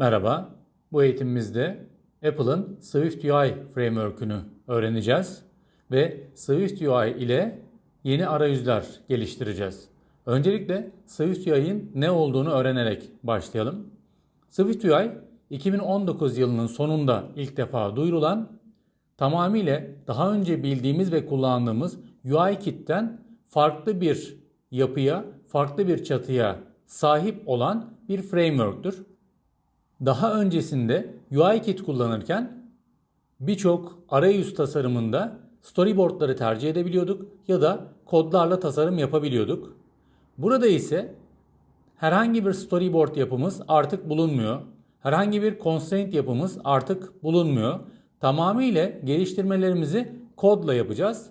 Merhaba, bu eğitimimizde Apple'ın Swift UI Framework'ünü öğreneceğiz ve Swift UI ile yeni arayüzler geliştireceğiz. Öncelikle Swift UI'nin ne olduğunu öğrenerek başlayalım. Swift UI 2019 yılının sonunda ilk defa duyurulan tamamıyla daha önce bildiğimiz ve kullandığımız UIKit'ten farklı bir yapıya, farklı bir çatıya sahip olan bir framework'tür. Daha öncesinde UIKit kullanırken birçok arayüz tasarımında storyboardları tercih edebiliyorduk ya da kodlarla tasarım yapabiliyorduk. Burada ise herhangi bir storyboard yapımız artık bulunmuyor. Herhangi bir constraint yapımız artık bulunmuyor. Tamamıyla geliştirmelerimizi kodla yapacağız.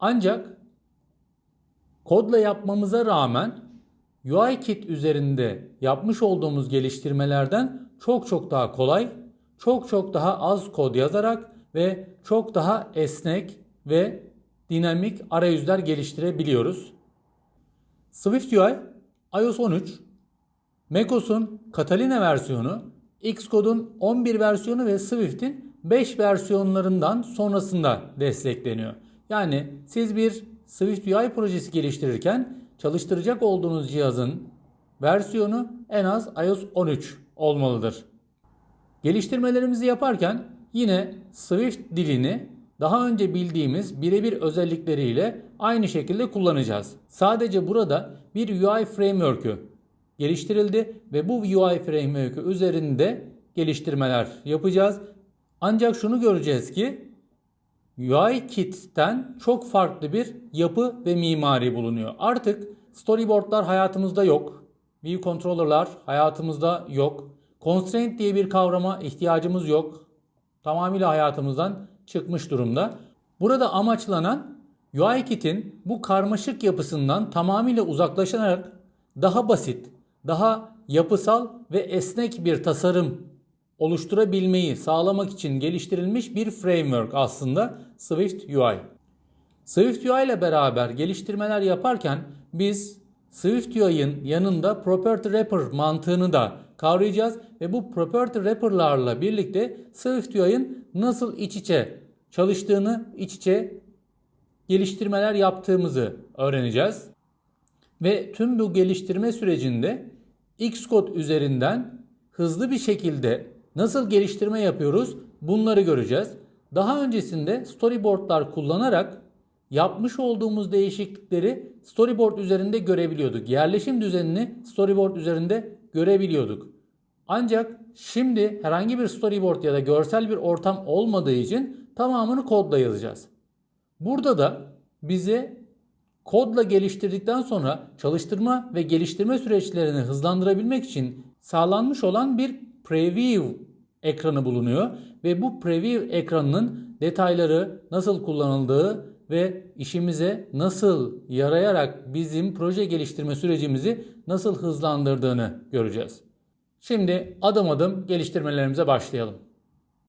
Ancak kodla yapmamıza rağmen UIKit üzerinde yapmış olduğumuz geliştirmelerden çok çok daha kolay, çok çok daha az kod yazarak ve çok daha esnek ve dinamik arayüzler geliştirebiliyoruz. Swift UI iOS 13, macOS'un Catalina versiyonu, Xcode'un 11 versiyonu ve Swift'in 5 versiyonlarından sonrasında destekleniyor. Yani siz bir Swift UI projesi geliştirirken çalıştıracak olduğunuz cihazın versiyonu en az iOS 13 olmalıdır. Geliştirmelerimizi yaparken yine Swift dilini daha önce bildiğimiz birebir özellikleriyle aynı şekilde kullanacağız. Sadece burada bir UI framework'ü geliştirildi ve bu UI framework'ü üzerinde geliştirmeler yapacağız. Ancak şunu göreceğiz ki UIKit'ten çok farklı bir yapı ve mimari bulunuyor. Artık storyboardlar hayatımızda yok. View controller'lar hayatımızda yok. Constraint diye bir kavrama ihtiyacımız yok. Tamamıyla hayatımızdan çıkmış durumda. Burada amaçlanan UIKit'in bu karmaşık yapısından tamamıyla uzaklaşarak daha basit, daha yapısal ve esnek bir tasarım oluşturabilmeyi sağlamak için geliştirilmiş bir framework aslında Swift UI. Swift UI ile beraber geliştirmeler yaparken biz Swift UI'nin yanında property wrapper mantığını da kavrayacağız ve bu property wrapper'larla birlikte Swift UI'nin nasıl iç içe çalıştığını, iç içe geliştirmeler yaptığımızı öğreneceğiz. Ve tüm bu geliştirme sürecinde Xcode üzerinden hızlı bir şekilde nasıl geliştirme yapıyoruz bunları göreceğiz. Daha öncesinde storyboardlar kullanarak yapmış olduğumuz değişiklikleri storyboard üzerinde görebiliyorduk. Yerleşim düzenini storyboard üzerinde görebiliyorduk. Ancak şimdi herhangi bir storyboard ya da görsel bir ortam olmadığı için tamamını kodla yazacağız. Burada da bize kodla geliştirdikten sonra çalıştırma ve geliştirme süreçlerini hızlandırabilmek için sağlanmış olan bir preview ekranı bulunuyor ve bu preview ekranının detayları nasıl kullanıldığı ve işimize nasıl yarayarak bizim proje geliştirme sürecimizi nasıl hızlandırdığını göreceğiz. Şimdi adım adım geliştirmelerimize başlayalım.